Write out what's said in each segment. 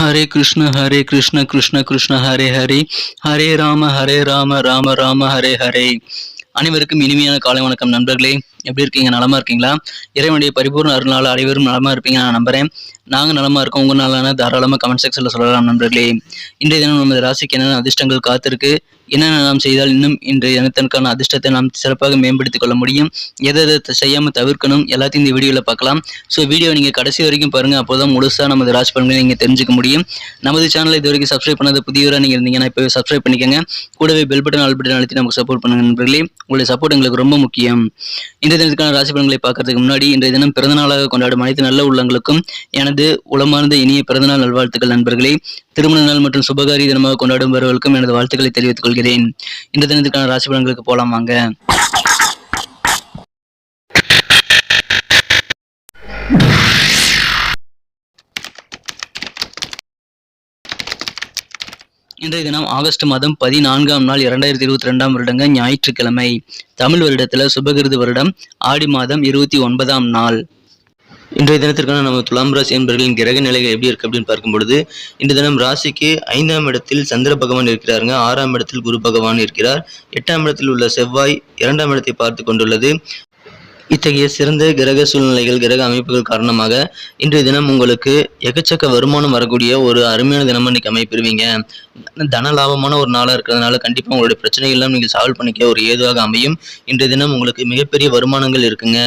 ஹரே கிருஷ்ண ஹரே கிருஷ்ண கிருஷ்ண கிருஷ்ண ஹரே ஹரே. ஹரே ராம ஹரே ராம ராம ராம ஹரே ஹரே. அனைவருக்கும் இனிமையான காலை வணக்கம் நண்பர்களே. எப்படி இருக்கீங்க? நலமா இருக்கீங்களா? இறைவனுடைய பரிபூர்ண அருளால் அனைவரும் நலமா இருப்பீங்க நான் நம்புறேன். நாங்க நலமா இருக்கோம். உங்கள் நாளான தாராளமாக கமெண்ட் செக்ஷனில் சொல்லலாம் நண்பர்களே. இன்றைய தினம் நமது ராசிக்கு என்னென்ன அதிர்ஷ்டங்கள் காத்திருக்கு? என்னென்ன நாம் செய்தால் இன்னும் இன்றைய தினத்திற்கான அதிர்ஷ்டத்தை நாம் சிறப்பாக மேம்படுத்திக் கொள்ள முடியும்? எதை எதை செய்யாமல் தவிர்க்கணும்? எல்லாத்தையும் இந்த வீடியோவில் பார்க்கலாம். ஸோ வீடியோ நீங்கள் கடைசி வரைக்கும் பாருங்க. அப்போதான் முழுசா நமது ராசி பலன்களை நீங்கள் தெரிஞ்சுக்க முடியும். நமது சேனலை இது வரைக்கும் சப்ஸ்கிரைப் பண்ணாத புதியவராக நீங்கள் இருந்தீங்கன்னா இப்போ சப்ஸ்கிரைப் பண்ணிக்கோங்க. கூடவே பெல் பட்டன் ஆல் பட்டன் அழுத்தி நமக்கு சப்போர்ட் பண்ணுங்க நண்பர்களே. உங்களுடைய சப்போர்ட் எங்களுக்கு ரொம்ப முக்கியம். இந்த தினத்துக்கான ராசி பலன்களை பார்க்கறதுக்கு முன்னாடி இன்றைய தினம் பிறந்தநாளாக கொண்டாடும் அனைத்து நல்ல உள்ளங்களுக்கும் எனது உளமார்ந்த இனிய பிறந்தநாள் நல்வாழ்த்துக்கள் நண்பர்களே. திருமண நாள் மற்றும் சுபகாரி தினமாக கொண்டாடும் வருவர்களுக்கும் எனது வாழ்த்துக்களை தெரிவித்துக் கொள்கிறேன். இந்த தினத்துக்கான ராசி பலன்களுக்கு போலாம் வாங்க. இன்றைய தினம் ஆகஸ்ட் மாதம் பதினான்காம் நாள் இரண்டாயிரத்தி இருபத்தி ரெண்டாம் வருடங்க ஞாயிற்றுக்கிழமை. தமிழ் வருடத்துல சுபகிருது வருடம் ஆடி மாதம் இருபத்தி ஒன்பதாம் நாள். இன்றைய தினத்திற்கான நம்ம துலாம் ராசி என்பவர்களின் கிரக நிலைகள் எப்படி இருக்கு அப்படின்னு பார்க்கும் பொழுது இந்த தினம் ராசிக்கு ஐந்தாம் இடத்தில் சந்திர பகவான் இருக்கிறாருங்க. ஆறாம் இடத்தில் குரு பகவான் இருக்கிறார். எட்டாம் இடத்தில் உள்ள செவ்வாய் இரண்டாம் இடத்தை பார்த்து கொண்டுள்ளது. இத்தகைய சிறந்த கிரக சூழ்நிலைகள் கிரக அமைப்புகள் காரணமாக இன்றைய தினம் உங்களுக்கு எக்கச்சக்க வருமானம் வரக்கூடிய ஒரு அருமையான தினமும் இன்னைக்கு அமைப்பிருவீங்க தன லாபமான ஒரு நாளாக இருக்கிறதுனால கண்டிப்பாக உங்களுடைய பிரச்சனைகள் எல்லாம் நீங்கள் சால்வ் பண்ணிக்க ஒரு ஏதுவாக அமையும். இன்றைய தினம் உங்களுக்கு மிகப்பெரிய வருமானங்கள் இருக்குங்க.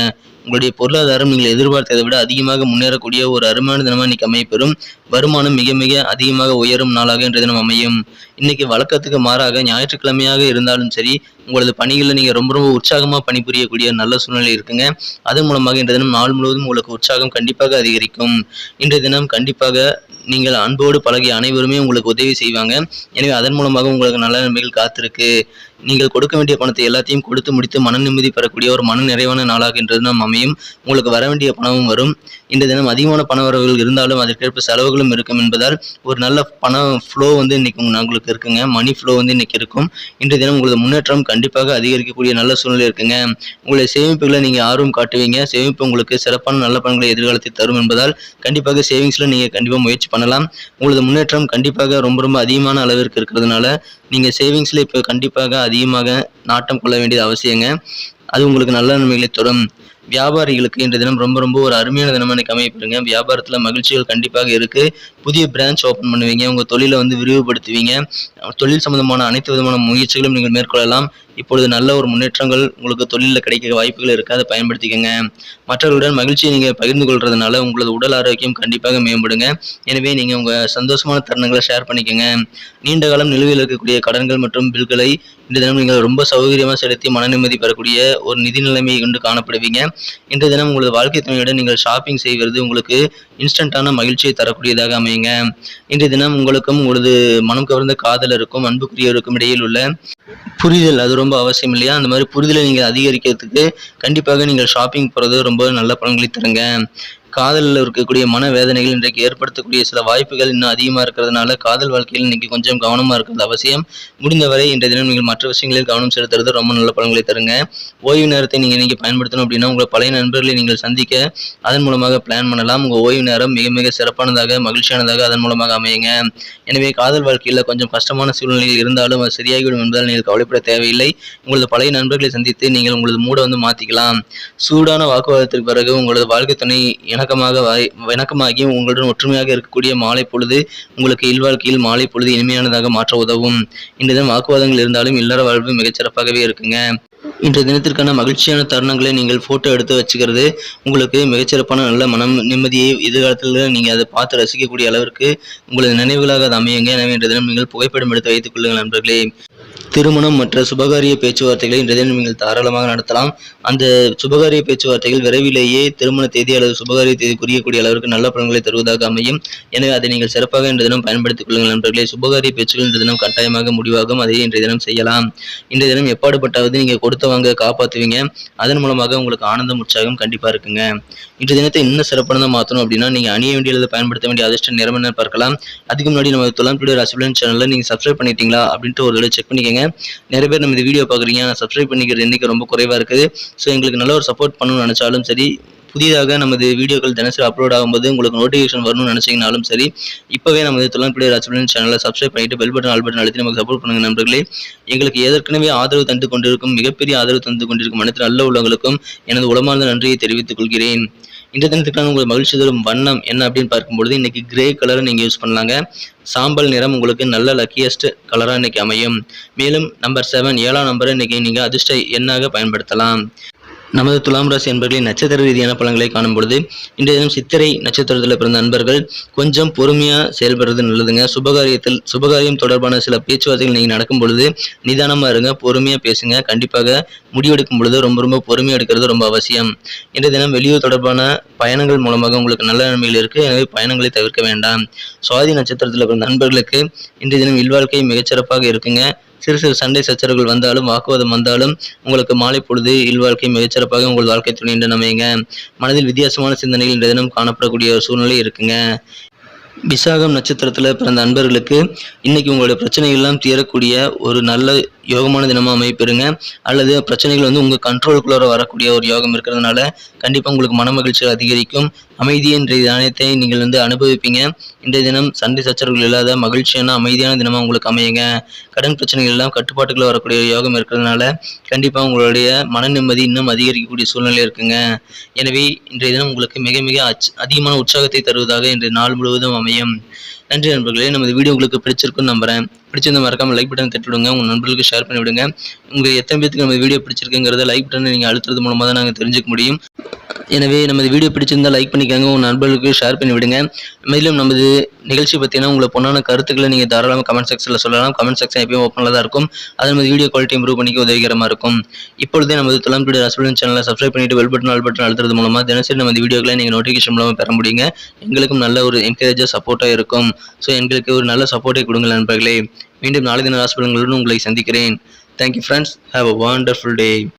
உங்களுடைய பொருளாதாரம் நீங்கள் எதிர்பார்த்ததை விட அதிகமாக முன்னேறக்கூடிய ஒரு அருமையான தினமாக இன்னைக்கு அமையப்பெறும். வருமானம் மிக மிக அதிகமாக உயரும் நாளாக இன்றைய தினம் அமையும். இன்னைக்கு வழக்கத்துக்கு மாறாக ஞாயிற்றுக்கிழமையாக இருந்தாலும் சரி உங்களது பணிகளில் நீங்கள் ரொம்ப ரொம்ப உற்சாகமாக பணிபுரியக்கூடிய நல்ல சூழ்நிலை இருக்குங்க. அதன் மூலமாக இன்றைய தினம் நாள் முழுவதும் உங்களுக்கு உற்சாகம் கண்டிப்பாக அதிகரிக்கும். இன்றைய தினம் கண்டிப்பாக நீங்கள் அன்போடு பழகிய அனைவருமே உங்களுக்கு உதவி செய்வாங்க. எனவே அதன் மூலமாக உங்களுக்கு நல்ல நன்மைகள் காத்திருக்கு. நீங்கள் கொடுக்க வேண்டிய பணத்தை எல்லாத்தையும் கொடுத்து முடித்து மன நிம்மதி பெறக்கூடிய ஒரு மன நிறைவான நாளாக தினம் அமையும். உங்களுக்கு வர வேண்டிய பணமும் வரும். இந்த தினம் அதிகமான பண வரவுகள் இருந்தாலும் அதற்கேற்ப செலவுகளும் இருக்கும் என்பதால் ஒரு நல்ல பண ஃப்ளோ வந்து இன்னைக்கு உங்களுக்கு இருக்குங்க. மணி ஃப்ளோ வந்து இன்னைக்கு இருக்கும். இன்றைய தினம் உங்களது முன்னேற்றம் கண்டிப்பாக அதிகரிக்கக்கூடிய நல்ல சூழ்நிலை இருக்குங்க. உங்களுடைய சேமிப்புகளை நீங்கள் ஆர்வம் காட்டுவீங்க. சேமிப்பு உங்களுக்கு சிறப்பான நல்ல பணங்களை எதிர்காலத்தில் தரும் என்பதால் கண்டிப்பாக சேவிங்ஸில் நீங்கள் கண்டிப்பாக முயற்சி பண்ணலாம். உங்களது முன்னேற்றம் கண்டிப்பாக ரொம்ப ரொம்ப அதிகமான அளவிற்கு இருக்கிறதுனால நீங்கள் சேவிங்ஸில் இப்போ கண்டிப்பாக அதிகமாக நாட்டம் கொள்ள வேண்டியது அவசியங்க. அது உங்களுக்கு நல்ல நன்மைகளை தரும். வியாபாரிகளுக்கு இன்றைய தினம் ரொம்ப ரொம்ப ஒரு அருமையான தினமாக எனக்கு அமைப்பிடுங்க வியாபாரத்தில் மகிழ்ச்சிகள் கண்டிப்பாக இருக்குது புதிய பிரான்ச் ஓப்பன் பண்ணுவீங்க உங்கள் தொழிலை வந்து விரிவுபடுத்துவீங்க. தொழில் சம்பந்தமான அனைத்து விதமான முயற்சிகளும் நீங்கள் மேற்கொள்ளலாம். இப்பொழுது நல்ல ஒரு முன்னேற்றங்கள் உங்களுக்கு தொழிலில் கிடைக்க வாய்ப்புகள் இருக்குது அதை பயன்படுத்திக்கங்க. மற்றவர்களுடன் மகிழ்ச்சியை நீங்கள் பகிர்ந்து கொள்றதுனால உங்களது உடல் ஆரோக்கியம் கண்டிப்பாக மேம்படுங்க. எனவே நீங்கள் உங்கள் சந்தோஷமான தருணங்களை ஷேர் பண்ணிக்கோங்க. நீண்ட காலம் நிலுவையில் இருக்கக்கூடிய கடன்கள் மற்றும் பில்களை இந்த தினம் நீங்கள் ரொம்ப சௌகரியமாக செலுத்தி மன நிம்மதி பெறக்கூடிய ஒரு நிதி நிலைமையை கொண்டு காணப்படுவீங்க. இன்றைய தினம் உங்களது வாழ்க்கை துணையுடன் நீங்கள் ஷாப்பிங் செய்வது உங்களுக்கு இன்ஸ்டன்ட்டான மகிழ்ச்சியை தரக்கூடியதாக அமையுங்க இன்றைய தினம் உங்களுக்கும் உங்களது மனம் கவர்ந்த காதலருக்கும் அன்புக்குரியவருக்கும் இடையில் உள்ள புரிதல் அது ரொம்ப அவசியம் இல்லையா? அந்த மாதிரி புரிதலை நீங்கள் அதிகரிக்கிறதுக்கு கண்டிப்பாக நீங்கள் ஷாப்பிங் போகிறது ரொம்ப நல்ல பலன்களை தருங்க. காதலில் இருக்கக்கூடிய மன வேதனைகள் இன்றைக்கு ஏற்படுத்தக்கூடிய சில வாய்ப்புகள் இன்னும் அதிகமாக இருக்கிறதுனால காதல் வாழ்க்கையில் இன்னைக்கு கொஞ்சம் கவனமாக இருக்கிறது அவசியம். முடிந்தவரை இன்றைய தினம் நீங்கள் மற்ற விஷயங்களில் கவனம் செலுத்துறது ரொம்ப நல்ல பலன்களை தருங்க. ஓய்வு நேரத்தை நீங்கள் இன்றைக்கி பயன்படுத்தணும் அப்படின்னா உங்கள் பழைய நண்பர்களை நீங்கள் சந்திக்க அதன் மூலமாக பிளான் பண்ணலாம். உங்கள் ஓய்வு நேரம் மிக மிக சிறப்பானதாக மகிழ்ச்சியானதாக அதன் மூலமாக அமையுங்க. எனவே காதல் வாழ்க்கையில் கொஞ்சம் கஷ்டமான சூழ்நிலையில் இருந்தாலும் அது சரியாகிவிடும் என்பதால் நீங்கள் கவலைப்பட தேவையில்லை. உங்களது பழைய நண்பர்களை சந்தித்து நீங்கள் உங்களது மூடை வந்து மாற்றிக்கலாம் சூடான வாக்குவாதத்திற்கு பிறகு உங்களது வாழ்க்கை துணை என வணக்கமாக வணக்கமாகி உங்களுடன் ஒற்றுமையாக இருக்கக்கூடிய மாலை பொழுது உங்களுக்கு இல்வாழ்க்கையில் மாலை பொழுது இனிமையானதாக மாற்ற உதவும். இந்த தினம் வாக்குவாதங்கள் இருந்தாலும் இல்லற வாழ்வு மிகச்சிறப்பாகவே இருக்குங்க. இன்றைய தினத்திற்கான மகிழ்ச்சியான தருணங்களை நீங்கள் ஃபோட்டோ எடுத்து வச்சுக்கிறது உங்களுக்கு மிகச்சிறப்பான நல்ல மனம் நிம்மதியை எதிர்காலத்தில் நீங்கள் அதை பார்த்து ரசிக்கக்கூடிய அளவிற்கு உங்களது நினைவுகளாக அது அமையுங்க. எனவே இன்றைய தினம் நீங்கள் புகைப்படம் எடுத்து வைத்துக் கொள்ளுங்கள் நண்பர்களே. திருமணம் மற்ற சுபகாரிய பேச்சுவார்த்தைகளை இன்றைய தினம் நீங்கள் தாராளமாக நடத்தலாம். அந்த சுபகாரிய பேச்சுவார்த்தைகள் விரைவிலேயே திருமண தேதி அல்லது சுபகாரிய தேதி குறியக்கூடிய அளவிற்கு நல்ல பலன்களை தருவதாக அமையும். எனவே அதை நீங்கள் சிறப்பாக இன்றைய தினம் பயன்படுத்திக் கொள்ளுங்கள் நண்பர்களே. சுபகாரிய பேச்சுகள் இன்றைய தினம் கட்டாயமாக முடிவாகும். அதை இன்றைய தினம் செய்யலாம். இன்றைய தினம் எப்பாடுபட்டாவது நீங்கள் கொடுத்த வாங்க காப்பாற்றுவீங்க அதன் மூலமாக உங்களுக்கு ஆனந்தம் உற்சாகம் கண்டிப்பாக இருக்குங்க. இன்றைய தினத்தை இன்னும் சிறப்பானதாக மாற்றணும் அப்படின்னா நீங்கள் அணிய வேண்டிய அல்லது பயன்படுத்த வேண்டிய அதிர்ஷ்ட நிறம் என்ன பார்க்கலாம். அதுக்கு முன்னாடி நம்ம துலாம் டுடே ராசிபலன் சேனலில் நீங்கள் சப்ஸ்கிரைப் பண்ணிட்டீங்களா அப்படின்ட்டு ஒரு தடவை செக் பண்ணி பண்ணிக்கோங்க. நிறைய பேர் நம்ம இந்த வீடியோ பார்க்குறீங்க. ஆனால் சப்ஸ்கிரைப் பண்ணிக்கிற எண்ணிக்கை ரொம்ப குறைவாக இருக்குது. ஸோ எங்களுக்கு நல்ல ஒரு சப்போர்ட் பண்ணணும்னு நினச்சாலும் சரி புதிதாக நமது வீடியோக்கள் தினசரி அப்லோட் ஆகும்போது உங்களுக்கு நோட்டிஃபிகேஷன் வரணும்னு நினச்சிங்கனாலும் சரி இப்போவே நமது துளம்பிள்ளை ராஜபலன் சேனலை சப்ஸ்கிரைப் பண்ணிட்டு பெல் பட்டன் ஆல் பட்டன் அழுத்தி நமக்கு சப்போர்ட் பண்ணுங்க நண்பர்களே. எங்களுக்கு ஏற்கனவே ஆதரவு தந்து கொண்டிருக்கும் மிகப்பெரிய ஆதரவு தந்து கொண்டிருக்கும் அனைத்து நல்ல உள்ளவங்களுக்கும் எனது உளமார்ந்த நன்றியை தெரிவித்துக் கொள்கிறேன். இந்த தினத்துக்கான உங்களுக்கு மகிழ்ச்சி தரும் வண்ணம் என்ன அப்படின்னு பார்க்கும்பொழுது இன்னைக்கு கிரே கலரை நீங்கள் யூஸ் பண்ணலாங்க. சாம்பல் நிறம் உங்களுக்கு நல்ல லக்கியஸ்ட் கலராக இன்னைக்கு அமையும். மேலும் நம்பர் செவன் ஏழாம் நம்பரை இன்னைக்கு நீங்கள் அதிர்ஷ்ட எண்ணாக பயன்படுத்தலாம். நமது துலாம் ராசி அன்பர்களின் நட்சத்திர ரீதியான பலன்களை காணும் பொழுது இன்றைய தினம் சித்திரை நட்சத்திரத்தில் பிறந்த அன்பர்கள் கொஞ்சம் பொறுமையாக செயல்படுறது நல்லதுங்க. சுபகாரியத்தில் சுபகாரியம் தொடர்பான சில பேச்சுவார்த்தைகள் நீங்கள் நடக்கும் பொழுது நிதானமாக இருங்க பொறுமையாக பேசுங்க. கண்டிப்பாக முடிவெடுக்கும் பொழுது ரொம்ப ரொம்ப பொறுமையாக எடுக்கிறது ரொம்ப அவசியம். இன்றைய தினம் வெளியூர் தொடர்பான பயணங்கள் மூலமாக உங்களுக்கு நல்ல நன்மைகள் இருக்குது எனவே பயணங்களை தவிர்க்க வேண்டாம். சுவாதி நட்சத்திரத்தில் பிறந்த நண்பர்களுக்கு இன்றைய தினம் இல்வாழ்க்கை மிகச்சிறப்பாக இருக்குங்க. சிறு சிறு சண்டை சச்சரவுகள் வந்தாலும் வாக்குவாதம் வந்தாலும் உங்களுக்கு மாலை பொழுது இல்வாழ்க்கை மிகச்சிறப்பாக உங்கள் வாழ்க்கை துணை என்று மனதில் வித்தியாசமான சிந்தனைகள் இன்றைய தினம் காணப்படக்கூடிய ஒரு சூழ்நிலை இருக்குங்க. விசாகம் நட்சத்திரத்தில் பிறந்த அன்பர்களுக்கு இன்னைக்கு உங்களுடைய பிரச்சனைகள் எல்லாம் தீரக்கூடிய ஒரு நல்ல யோகமான தினமாக அமைப்பிருங்க அல்லது பிரச்சனைகள் வந்து உங்கள் கண்ட்ரோலுக்குள்ளே வரக்கூடிய ஒரு யோகம் இருக்கிறதுனால கண்டிப்பாக உங்களுக்கு மன மகிழ்ச்சி அதிகரிக்கும். அமைதி என்ற தானியத்தை நீங்கள் வந்து அனுபவிப்பீங்க. இன்றைய தினம் சண்டை சச்சரவுகள் இல்லாத மகிழ்ச்சியான அமைதியான தினமாக உங்களுக்கு அமையுங்க. கடன் பிரச்சனைகள் எல்லாம் கட்டுப்பாட்டுக்குள்ள வரக்கூடிய யோகம் இருக்கிறதுனால கண்டிப்பாக உங்களுடைய மன நிம்மதி இன்னும் அதிகரிக்கக்கூடிய சூழ்நிலை இருக்குங்க. எனவே இன்றைய தினம் உங்களுக்கு மிக மிக அச் அதிகமான உற்சாகத்தை தருவதாக இன்றைய நாள் முழுவதும் அமையும். நன்றி நண்பர்களே. நமது வீடியோ உங்களுக்கு பிடிச்சிருக்குன்னு நம்புறேன். பிடிச்சிருந்த மறக்காம லைக் பட்டன் தட்டி விடுங்க உங்கள் நண்பர்களுக்கு ஷேர் பண்ணி விடுங்க உங்கள் எத்தனை பேத்துக்கு நம்ம வீடியோ பிடிச்சிருக்குங்கிறத லைக் பட்டனை நீங்கள் அழுத்துறது மூலமாக தான் நாங்கள் தெரிஞ்சுக்க முடியும். எனவே நமது வீடியோ பிடிச்சிருந்தால் லைக் பண்ணிக்கோங்க. உங்கள் நண்பர்களுக்கு ஷேர் பண்ணி விடுங்க மேலும் நமது நிகழ்ச்சி பற்றினா உங்களை பொண்ணான கருத்துக்களை நீங்கள் தாராளமாக கமெண்ட் செக்ஷனில் சொல்லலாம். கமெண்ட் செக்ஷன் எப்பயும் ஓப்பனில் தான் இருக்கும். அது நமது வீடியோ குவாலிட்டி இம்ப்ரூவ் பண்ணிக்க உதவிகரமாக இருக்கும். இப்பொழுதே நமது துளம்புடி ரசபலன் சேனலை சப்ஸ்கிரைப் பண்ணிட்டு பெல் பட்டன் ஆல் பட்டன் அழுத்துறது மூலமாக தினசரி நமது வீடியோக்களை நீங்கள் நோட்டிஃபிகேஷன் மூலமாக பெற முடியுங்க. எங்களுக்கும் நல்ல ஒரு என்கரேஜாக சப்போர்ட்டாக இருக்கும். ஸோ எங்களுக்கு ஒரு நல்ல சப்போர்ட்டை கொடுங்க நண்பர்களே. மீண்டும் நாளை தின ராசிபலன்களுடன் உங்களை சந்திக்கிறேன். Thank you friends have a wonderful day